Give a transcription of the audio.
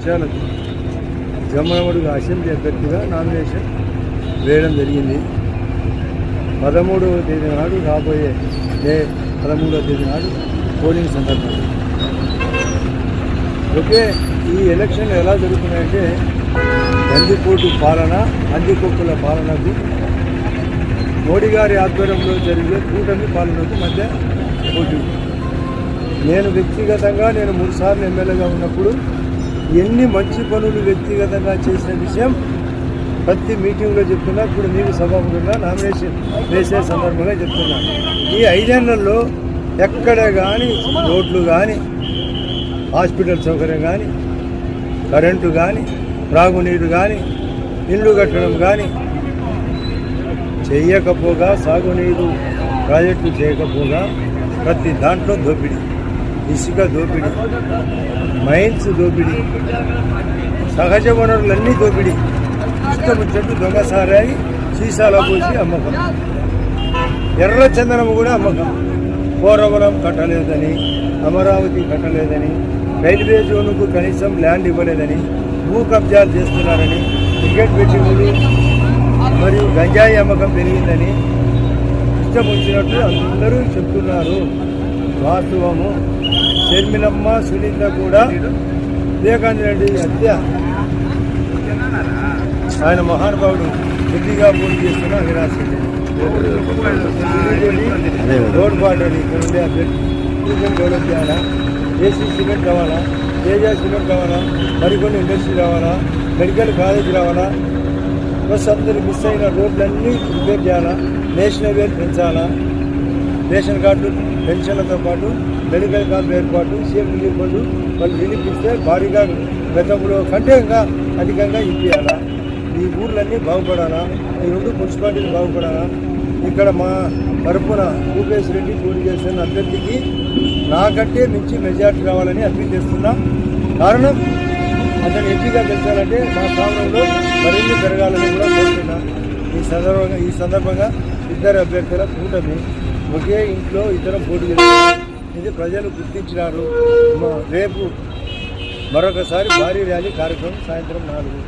విషయాలకు జమ్మనముడుగా అసెంబ్లీ అభ్యర్థిగా నామినేషన్ వేయడం జరిగింది. పదమూడవ తేదీ నాడు రాబోయే మే పదమూడవ తేదీ నాడు పోలింగ్ సందర్భంలో ఓకే ఈ ఎలక్షన్ ఎలా జరుగుతున్నాయంటే బందిపోటు పాలన అందికొక్కుల పాలనకు మోడీ గారి ఆధ్వర్యంలో జరిగే కూటమి పాలనకు మధ్య పోటీ. నేను వ్యక్తిగతంగా నేను మూడుసార్లు ఎమ్మెల్యేగా ఉన్నప్పుడు ఎన్ని మంచి పనులు వ్యక్తిగతంగా చేసిన విషయం ప్రతి మీటింగ్లో చెప్తున్నా ఇప్పుడు మీకు సభాపతిగా నామినేషన్ వేసే సందర్భంగా చెప్తున్నా. ఈ ఐదేళ్ళలో ఎక్కడ కానీ రోడ్లు కానీ హాస్పిటల్ సౌకర్యం కానీ కరెంటు కానీ త్రాగునీరు కానీ ఇల్లు కట్టడం కానీ చేయకపోగా సాగునీరు ప్రాజెక్టు చేయకపోగా ప్రతి దాంట్లో దోపిడీ. ఇసుక దోపిడీ మైన్స్ దోపిడీ సహజ వనరులన్నీ దోపిడీ. ఇష్టం వచ్చినట్టు దొంగసారాయి సీసాలో పోసి అమ్మకం. ఎర్ర చందనం కూడా అమ్మకం. పోరవరం కట్టలేదని అమరావతి కట్టలేదని రైల్వే జోన్కు కనీసం ల్యాండ్ ఇవ్వలేదని భూ కబ్జాలు చేస్తున్నారని క్రికెట్ బెట్టింగులు మరియు గంజాయి అమ్మకం పెరిగిందని ఇష్టం వచ్చినట్టు అందరూ చెప్తున్నారు. వాస్తవము. షర్మిలమ్మ సునీత కూడా వివేకానంద రెడ్డి హత్య ఆయన మహానుభావుడు బుద్ధిగా పోటీ చేస్తున్న అవినాష్ రెడ్డి. రోడ్ బార్డర్ ఇక్కడ ఉండే అభ్యర్థి టూరిజం డెవలప్ చేయాలా? ఏసీ సిమెంట్ కావాలా? తేజ సిమెంట్ కావాలా? మరికొన్ని ఇండస్ట్రీ రావాలా మెడికల్ కాలేజ్ రావాలా బస్ అందరూ మిస్ అయిన రోడ్లన్నీ రిపేర్ చేయాలా? నేషనల్ వేర్ పెంచాలా? రేషన్ కార్డు పెన్షన్లతో పాటు మెడికల్ కార్డు ఏర్పాటు సీఎం రిలీఫ్ ఫండ్ వాళ్ళు రిలీఫ్ ఇస్తే భారీగా గతంలో కంటే ఇంకా అధికంగా ఇప్పించాలా ఈ ఊర్లన్నీ బాగుపడాలా? ఈ రెండు మున్సిపాలిటీలు బాగుపడాలా? ఇక్కడ మా తరపున భూపేశ్ రెడ్డి పోటీ చేస్తున్న అభ్యర్థికి నాకంటే మించి మెజార్టీ రావాలని అప్పీల్ చేస్తున్నా. కారణం అతను ఎంపీగా పెంచాలంటే మా స్థానంలో మరిన్ని పెరగాలని కూడా కోరుతున్నా. ఈ సందర్భంగా ఈ సందర్భంగా ఇద్దరు అభ్యర్థుల కూటమి ఒకే ఇంట్లో ఇద్దరం పోటీ ఇది ప్రజలు గుర్తించినారు. రేపు మరొకసారి భారీ ర్యాలీ కార్యక్రమం సాయంత్రం నాలుగు.